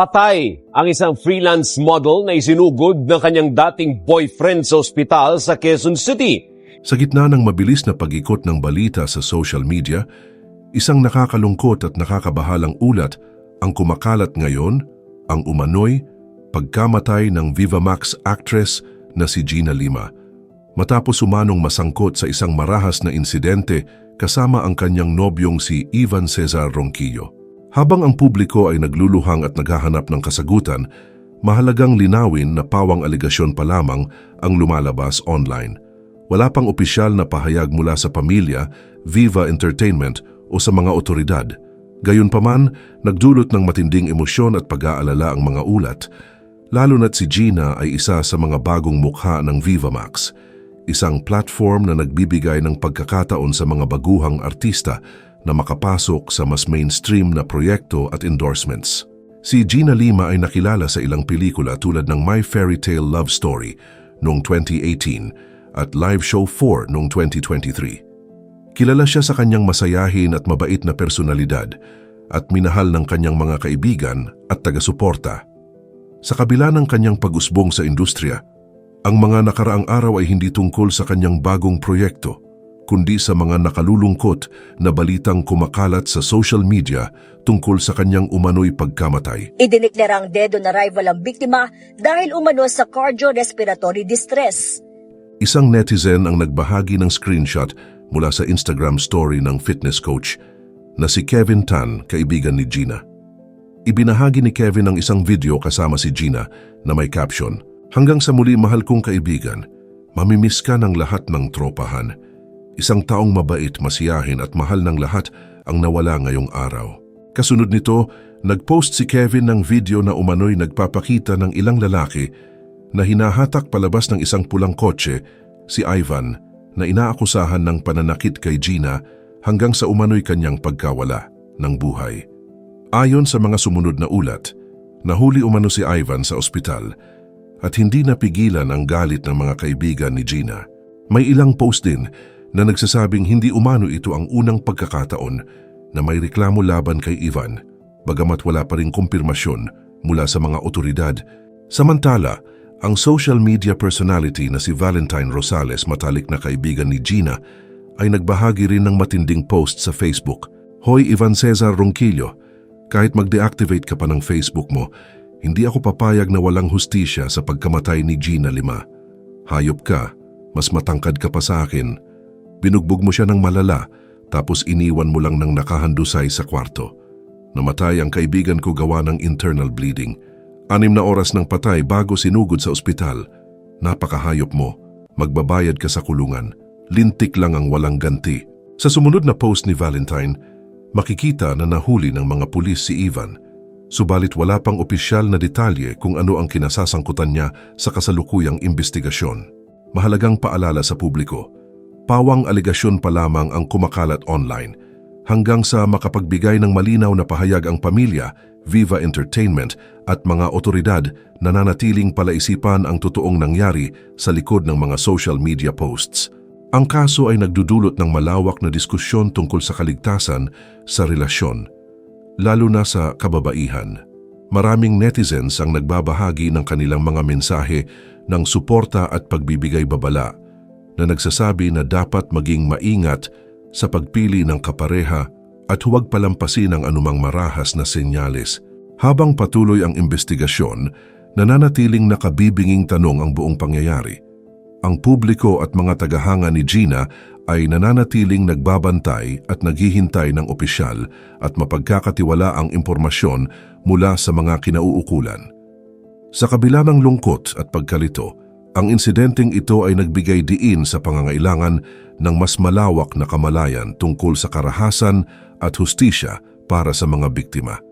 Patay ang isang freelance model na isinugod ng kanyang dating boyfriend sa ospital sa Quezon City. Sa gitna ng mabilis na pag-ikot ng balita sa social media, isang nakakalungkot at nakakabahalang ulat ang kumakalat ngayon, ang umano'y pagkamatay ng Vivamax actress na si Gina Lima. Matapos umanong masangkot sa isang marahas na insidente kasama ang kanyang nobyong si Ivan Cesar Ronquillo. Habang ang publiko ay nagluluhang at naghahanap ng kasagutan, mahalagang linawin na pawang aligasyon pa lamang ang lumalabas online. Wala pang opisyal na pahayag mula sa pamilya, Viva Entertainment o sa mga otoridad. Gayunpaman, nagdulot ng matinding emosyon at pag-aalala ang mga ulat, lalo na't si Gina ay isa sa mga bagong mukha ng Vivamax, isang platform na nagbibigay ng pagkakataon sa mga baguhang artista na makapasok sa mas mainstream na proyekto at endorsements. Si Gina Lima ay nakilala sa ilang pelikula tulad ng My Fairy Tale Love Story noong 2018 at Live Show 4 noong 2023. Kilala siya sa kanyang masayahin at mabait na personalidad at minahal ng kanyang mga kaibigan at taga-suporta. Sa kabila ng kanyang pag-usbong sa industriya, ang mga nakaraang araw ay hindi tungkol sa kanyang bagong proyekto, kundi sa mga nakalulungkot na balitang kumakalat sa social media tungkol sa kanyang umano'y pagkamatay. Idineklara ang dead on arrival ang biktima dahil umano sa cardiorespiratory distress. Isang netizen ang nagbahagi ng screenshot mula sa Instagram story ng fitness coach na si Kevin Tan, kaibigan ni Gina. Ibinahagi ni Kevin ang isang video kasama si Gina na may caption, Hanggang sa muli mahal kong kaibigan, mamimiss ka ng lahat ng tropahan. Isang taong mabait, masiyahin at mahal ng lahat ang nawala ngayong araw. Kasunod nito, nagpost si Kevin ng video na umano'y nagpapakita ng ilang lalaki na hinahatak palabas ng isang pulang kotse, si Ivan, na inaakusahan ng pananakit kay Gina hanggang sa umano'y kanyang pagkawala ng buhay. Ayon sa mga sumunod na ulat, nahuli umano si Ivan sa ospital at hindi napigilan ang galit ng mga kaibigan ni Gina. May ilang post din na nagsasabing hindi umano ito ang unang pagkakataon na may reklamo laban kay Ivan, bagamat wala pa rin kumpirmasyon mula sa mga otoridad. Samantala, ang social media personality na si Valentine Rosales matalik na kaibigan ni Gina ay nagbahagi rin ng matinding post sa Facebook. Hoy Ivan Cesar Ronquillo, kahit mag-deactivate ka pa ng Facebook mo, hindi ako papayag na walang hustisya sa pagkamatay ni Gina Lima. Hayop ka, mas matangkad ka pa sa akin. Binugbog mo siya ng malala, tapos iniwan mo lang ng nakahandusay sa kwarto. Namatay ang kaibigan ko gawa ng internal bleeding. Anim na oras ng patay bago sinugod sa ospital. Napakahayop mo. Magbabayad ka sa kulungan. Lintik lang ang walang ganti. Sa sumunod na post ni Valentine, makikita na nahuli ng mga pulis si Ivan. Subalit wala pang opisyal na detalye kung ano ang kinasasangkutan niya sa kasalukuyang investigasyon. Mahalagang paalala sa publiko, pawang aligasyon pa lamang ang kumakalat online hanggang sa makapagbigay ng malinaw na pahayag ang pamilya, Viva Entertainment at mga otoridad na nanatiling palaisipan ang totoong nangyari sa likod ng mga social media posts. Ang kaso ay nagdudulot ng malawak na diskusyon tungkol sa kaligtasan sa relasyon, lalo na sa kababaihan. Maraming netizens ang nagbabahagi ng kanilang mga mensahe ng suporta at pagbibigay babala na nagsasabi na dapat maging maingat sa pagpili ng kapareha at huwag palampasin ang anumang marahas na senyales. Habang patuloy ang investigasyon, nananatiling nakabibinging tanong ang buong pangyayari. Ang publiko at mga tagahanga ni Gina ay nananatiling nagbabantay at naghihintay ng opisyal at mapagkakatiwala ang impormasyon mula sa mga kinauukulan. Sa kabila ng lungkot at pagkalito, ang insidenteng ito ay nagbigay diin sa pangangailangan ng mas malawak na kamalayan tungkol sa karahasan at hustisya para sa mga biktima.